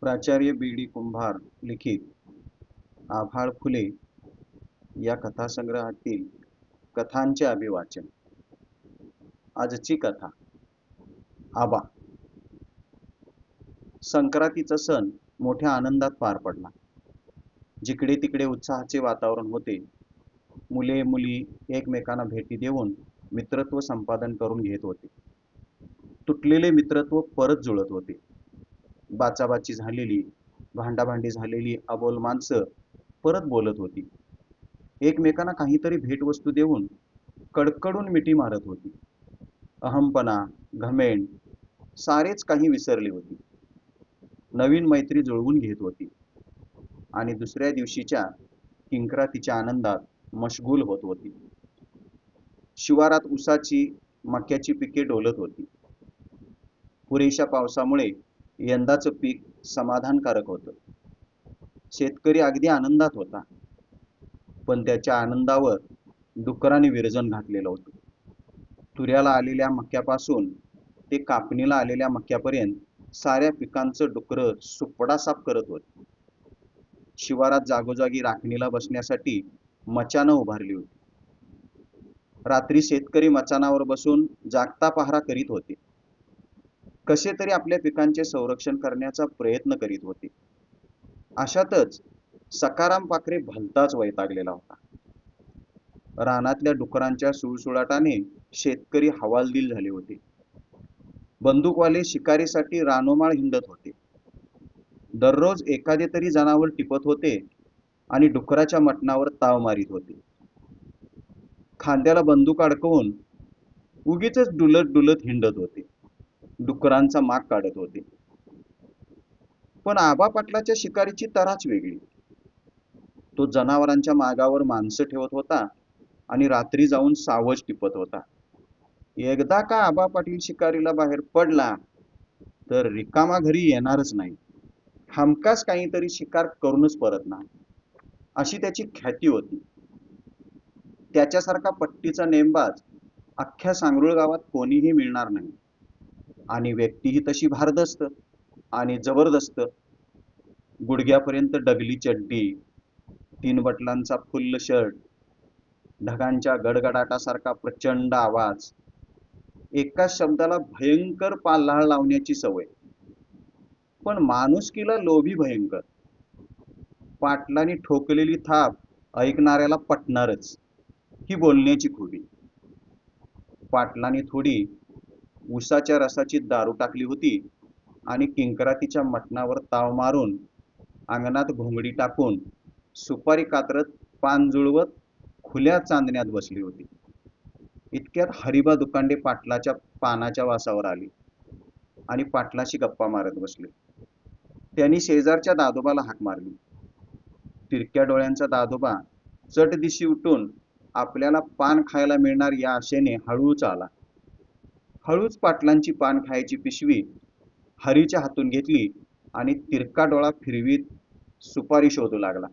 प्राचार्य बी डी कुंभार लिखित आभाळ फुले या कथासंग्रहातील कथांचे अभिवाचन. आजची कथा आबा. संक्रांतीचा सण मोठ्या आनंदात पार पडला. जिकडे तिकडे उत्साहाचे वातावरण होते मुले मुली एकमेकांना भेटी देऊन मित्रत्व संपादन करून घेत होते. तुटलेले मित्रत्व परत जुळत होते. बाचाबाची झालेली भांडाभांडी झालेली अबोल माणसं परत बोलत होती. एकमेकांना काहीतरी भेटवस्तू देऊन कडकडून मिठी मारत होती. अहमपणा घमेंड सारेच काही विसरली होती. नवीन मैत्री जुळवून घेत होती. आणि दुसऱ्या दिवशीच्या किंक्रातीच्या आनंदात मशगूल होत होती. शिवारात उसाची मक्याची पिके डोलत होती. पुरेशा पावसामुळे यंदाचं पीक समाधानकारक होतं. शेतकरी अगदी आनंदात होता. पण त्याच्या आनंदावर डुकराने विरजन घातलेलं होतं. तुऱ्याला आलेल्या मक्यापासून ते कापणीला आलेल्या मक्यापर्यंत साऱ्या पिकांचं डुकरं सुपडा साफ करत होते. शिवारात जागोजागी राखणीला बसण्यासाठी मचानं उभारली होती. रात्री शेतकरी मचानावर बसून जागता पहारा करीत होते. कसे तरी आपल्या पिकांचे संरक्षण करण्याचा प्रयत्न करीत होते. अशातच सकाराम पाखरे भलताच वैतागलेला होता. रानातल्या डुकरांच्या सुळसुळाटाने शेतकरी हवालदिल झाले होते. बंदूकवाले शिकारीसाठी रानोमाळ हिंडत होते. दररोज एखादे तरी जनावर टिपत होते आणि डुकराच्या मटणावर ताव मारित होते. खांद्याला बंदूक अडकवून उगीच डुलत डुलत हिंडत होते. डुकरांचा माग काढत होते. पण आबा पाटलाच्या शिकारीची तराच वेगळी. तो जनावरांच्या मागावर माणसं ठेवत होता आणि रात्री जाऊन सावज टिपत होता. एकदा का आबा पाटील शिकारीला बाहेर पडला तर रिकामा घरी येणारच नाही. हमखास काहीतरी शिकार करूनच परत ना. अशी त्याची ख्याती होती. त्याच्यासारखा पट्टीचा नेमबाज अख्ख्या सांगरुळ गावात कोणीही मिळणार नाही. आणि व्यक्तीही तशी भारदस्त आणि जबरदस्त. गुडघ्यापर्यंत डगली चड्डी तीन बटलांचा फुल्ल शर्ट ढगांच्या गडगडाटासारखा प्रचंड आवाज एका शब्दाला भयंकर पाल्हाळ लावण्याची सवय. पण माणुसकीला लोभी भयंकर. पाटलाने ठोकलेली थाप ऐकणाऱ्याला पटणारच. ही बोलण्याची खुबी पाटलाने थोडी उसाच्या रसाची दारू टाकली होती आणि किंकरातीच्या मटणावर ताव मारून अंगणात घोंगडी टाकून सुपारी कातरत पान जुळवत खुल्या चांदण्यात बसली होती. इतक्यात हरिबा दुकांडे पाटलाच्या पानाच्या वासावर आली आणि पाटलाशी गप्पा मारत बसले. त्यांनी शेजारच्या दादोबाला हाक मारली. तिरक्या डोळ्यांचा दादोबा चट दिशी उठून आपल्याला पान खायला मिळणार या आशेने हळूच आला. हळूच पाटलांची पान खायची पिशवी हरीच्या हातून घेतली आणि तिरका डोळा फिरवीत सुपारी शोधू लागला.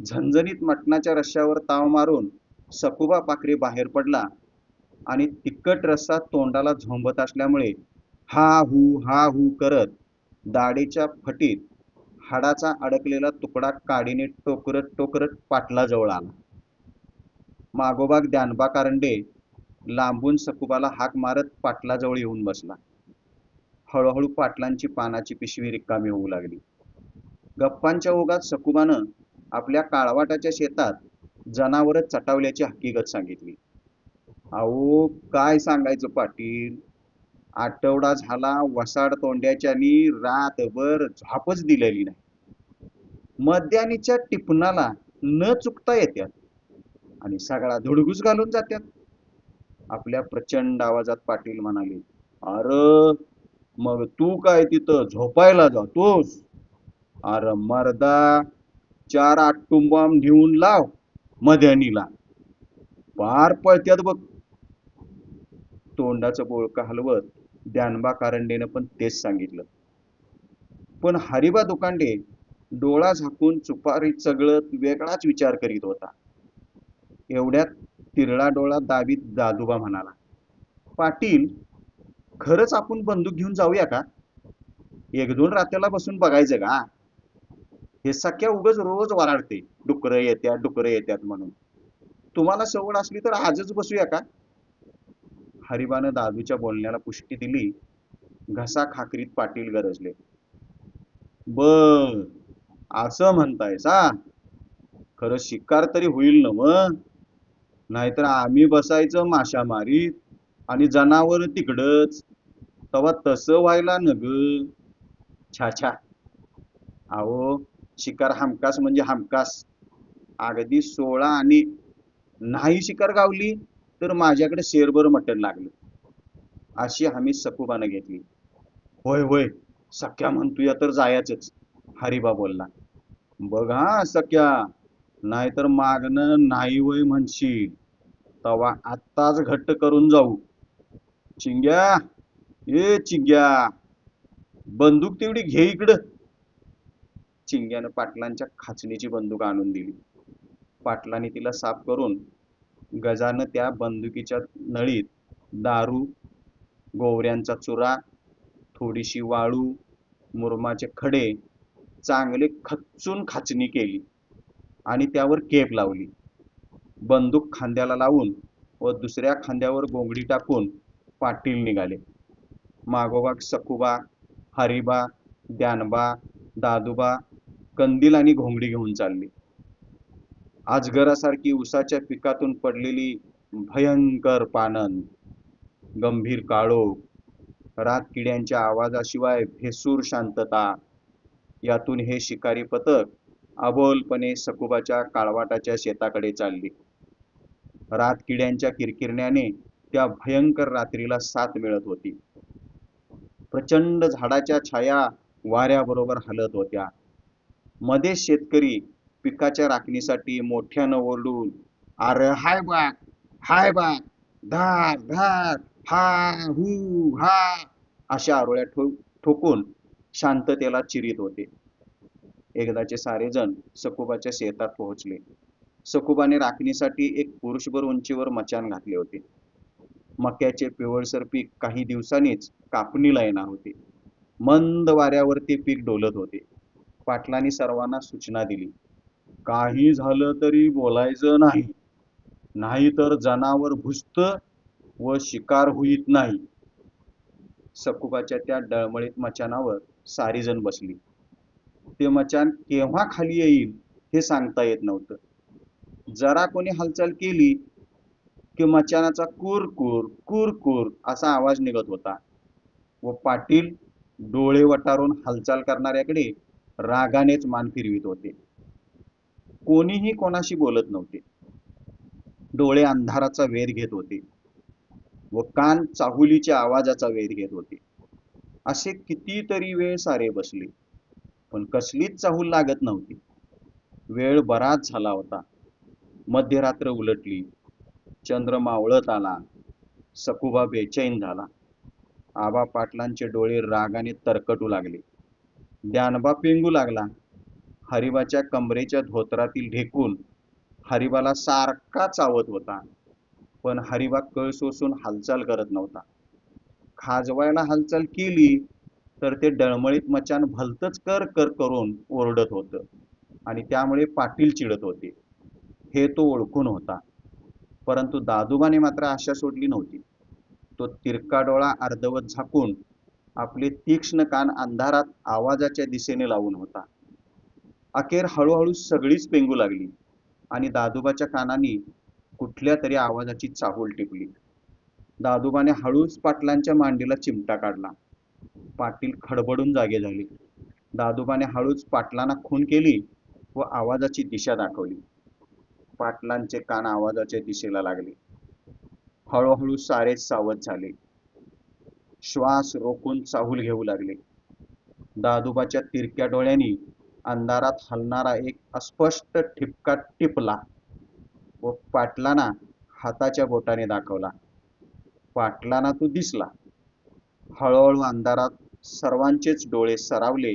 झणझणीत मटणाच्या रश्श्यावर ताव मारून सकुबा पाखरे बाहेर पडला आणि तिखट रस्सा तोंडाला झोंबत असल्यामुळे हा हू हा हू करत दाढीच्या फटीत हाडाचा अडकलेला तुकडा काडीने टोकरत टोकरत पाटलाजवळ आला. मागोबाग द्यानबा कारंडे लांबून सकुबाला हाक मारत पाटलाजवळ येऊन बसला. हळूहळू पाटलांची पानाची पिशवी रिकामी होऊ लागली. गप्पांच्या ओघात सकुबानं आपल्या काळवाटाच्या शेतात जनावरं चटावल्याची हकीकत सांगितली. अहो काय सांगायचं पाटील? आठवडा झाला वसाड तोंड्याच्यानी रातभर झापच दिलेली नाही. मद्यानीच्या टिपणाला न चुकता येत्यात आणि सगळा धुडगूस घालून जात्यात. आपल्या प्रचंड आवाजात पाटील म्हणाले अरे मग तू काय तिथं झोपायला जातोस? अरे मर्दा चार आटुंबाम घेऊन लाव मध्यानीला पार पळत्यात बघ. तोंडाचं बोळकं हलवत ज्ञानबा कारंडेनं पण तेच सांगितलं. पण हरिबा दुकांडे डोळा झाकून चुपारी चगळत वेगळाच विचार करीत होता. एवढ्यात तिरळा डोळा दावीत दादोबा म्हणाला पाटील खरंच आपण बंदूक घेऊन जाऊया का? एक दोन रात्याला बसून बघायचं का? हे सख्या उगच रोज वराडते डुकरं येत्यात डुकरं येत्यात म्हणून. तुम्हाला सवड असली तर आजच बसूया का? हरिबानं दादूच्या बोलण्याला पुष्टी दिली. घसा खाकरीत पाटील गरजले. बर असं म्हणतायसा खरं शिकार तरी होईल ना मग नाहीतर आम्ही बसायचं माशामारीत आणि जनावर तिकडच. तवा तसं व्हायला न छा छा. अहो शिकार हमकास म्हणजे हमकास अगदी सोळा आणि नाही शिकार गावली तर माझ्याकडे शेरभर मटण लागलं. अशी हमी सकुबानं घेतली. होय होय सख्या म्हणतोय तर जायचंच. हरिबा बोलला बघ हा सख्या नाहीतर मागणं नाही वय म्हणशील. तवा आत्ताच घट्ट करून जाऊ. चिंग्या ए चिंग्या बंदूक तेवढी घे इकडं. चिंग्यानं पाटलांच्या खाचणीची बंदूक आणून दिली. पाटलांनी तिला साफ करून गजानं त्या बंदुकीच्या नळीत दारू गोवऱ्यांचा चुरा थोडीशी वाळू मुरमाचे खडे चांगले खचून खाचणी केली आणि त्यावर केप लावली. बंदूक खांद्याला लावून व दुसऱ्या खांद्यावर गोंगडी टाकून पाटील निघाले. मागोबा सखुबा हरिबा द्यानबा दादूबा कंदील आणि घोंगडी घेऊन चालली. आजगरासारखी उसाच्या पिकातून पडलेली भयंकर पानन गंभीर काळोख रात किड्यांच्या आवाजाशिवाय भेसूर शांतता यातून हे शिकारी पथक अबोलपणे सकुबाच्या काळवाटाच्या शेताकडे चालली. रात किड्यांच्या किरकिरण्याने त्या भयंकर रात्रीला साथ मिळत होती. प्रचंड झाडाच्या छाया वाऱ्याबरोबर हलत होत्या. मध्ये शेतकरी पिकाच्या राखणीसाठी मोठ्यानं ओरडून अरे हाय बाग हाय बाग धार धार हा हू हा अशा आरोळ्या ठो ठोकून शांततेला चिरीत होते. एकदाचे सारेजण सकुबाच्या शेतात पोहोचले. सकुबाने राखणीसाठी एक पुरुषभर उंचीवर मचान घातले होते. मक्याचे पिवळसर पीक काही दिवसांनीच कापणीला येणार होते. मंद वाऱ्यावर ते पीक डोलत होते. पाटलांनी सर्वांना सूचना दिली. काही झालं तरी बोलायचं नाही. नाहीतर जनावर भुजत व शिकार होईत नाही. सकुबाच्या त्या डळमळीत मचानावर सारी जण बसली. ते मचान केव्हा खाली येईल हे सांगता येत नव्हतं. जरा कोणी हालचाल केली की मचानाचा कुरकुर कुरकुर असा आवाज निघत होता. व पाटील डोळे वटारून हालचाल करणाऱ्याकडे रागानेच मान फिरवित होते. कोणीही कोणाशी बोलत नव्हते. डोळे अंधाराचा वेध घेत होते. व कान चाहुलीच्या आवाजाचा वेध घेत होते. असे कितीतरी वेळ सारे बसले. पण कसलीच चाहूल लागत नव्हती. वेळ बराच झाला होता. मध्यरात्र उलटली. चंद्र मावळत आला. सकुबा बेचैन झाला. आबा पाटलांचे डोळे रागाने तरकटू लागले. द्यानबा पेंगू लागला. हरिबाच्या कमरेच्या धोतरातील ढेकून हरिबाला सारखा चावत होता. पण हरिबा कळ सोसून हालचाल करत नव्हता. खाजवायला हालचाल केली तर ते डळमळीत मचान भलतच कर कर करून ओरडत होतं आणि त्यामुळे पाटील चिडत होते. हे तो ओळखून होता. परंतु दादोबाने मात्र आशा सोडली नव्हती. तो तिरका डोळा अर्धवत झाकून आपले तीक्ष्ण कान अंधारात आवाजाच्या दिशेने लावून होता. अखेर हळूहळू सगळीच पेंगू लागली आणि दादोबाच्या कानाने कुठल्या तरी आवाजाची चाहूल टिपली. दादोबाने हळूच पाटलांच्या मांडीला चिमटा काढला. पाटील खडबडून जागे झाले. दादोबाने हळूच पाटलांना खून केली व आवाजाची दिशा दाखवली. पाटलांचे कान आवाजाच्या दिशेला लागले. हळूहळू सारेच सावध झाले. श्वास रोखून चाहूल घेऊ लागले. दादोबाच्या तिरक्या डोळ्यांनी अंधारात हलणारा एक अस्पष्ट ठिपका टिपला व पाटलांना हाताच्या बोटाने दाखवला. पाटलांना तो दिसला. हळूहळू अंधारात सर्वांचेच डोळे सरावले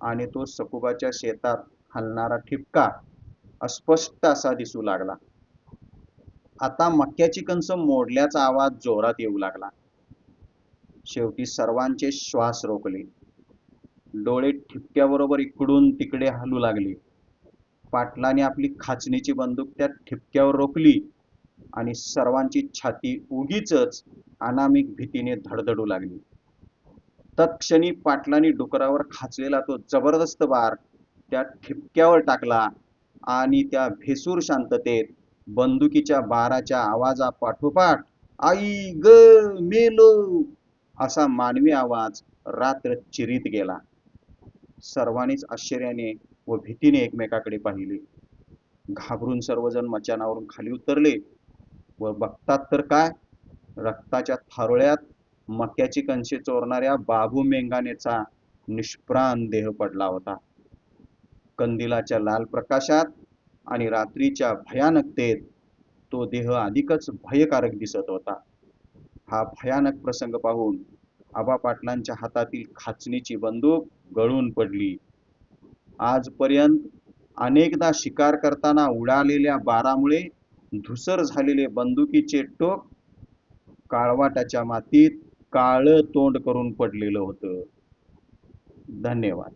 आणि तो सकुबाच्या शेतात हलणारा ठिपका अस्पष्ट असा दिसू लागला. आता मक्याची कंस मोडल्याचा आवाज जोरात येऊ लागला. शेवटी सर्वांचे श्वास रोखले. डोळे ठिपक्याबरोबर इकडून तिकडे हलू लागले. पाटलाने आपली खाचणीची बंदूक त्या ठिपक्यावर रोखली आणि सर्वांची छाती उगीच अनामिक भीतीने धडधडू लागली. तत्क्षणी पाटलांनी डुकरावर खाचलेला तो जबरदस्त बार त्या ठिपक्यावर टाकला आणि त्या भेसूर शांततेत बंदुकीच्या बाराच्या आवाजा पाठोपाठ आई ग मेलो असा मानवी आवाज रात्र चिरीत गेला. सर्वांनीच आश्चर्याने व भीतीने एकमेकाकडे पाहिले. घाबरून सर्वजण मचानावरून खाली उतरले व बघतात तर काय? रक्ताच्या थारोळ्यात मक्याची कंशी चोरणाऱ्या बाबू मेंगानेचा निष्प्राण देह पडला होता. कंदिलाच्या लाल प्रकाशात आणि रात्रीच्या भयानकतेत तो देह अधिकच भयकारक दिसत होता. हा भयानक प्रसंग पाहून आबा पाटलांच्या हातातील खाचणीची बंदूक गळून पडली. आजपर्यंत अनेकदा शिकार करताना उडालेल्या बारामुळे धुसर झालेले बंदुकीचे टोक काळवाटाच्या मातीत काळं तोंड करून पडलेलं होतं. धन्यवाद.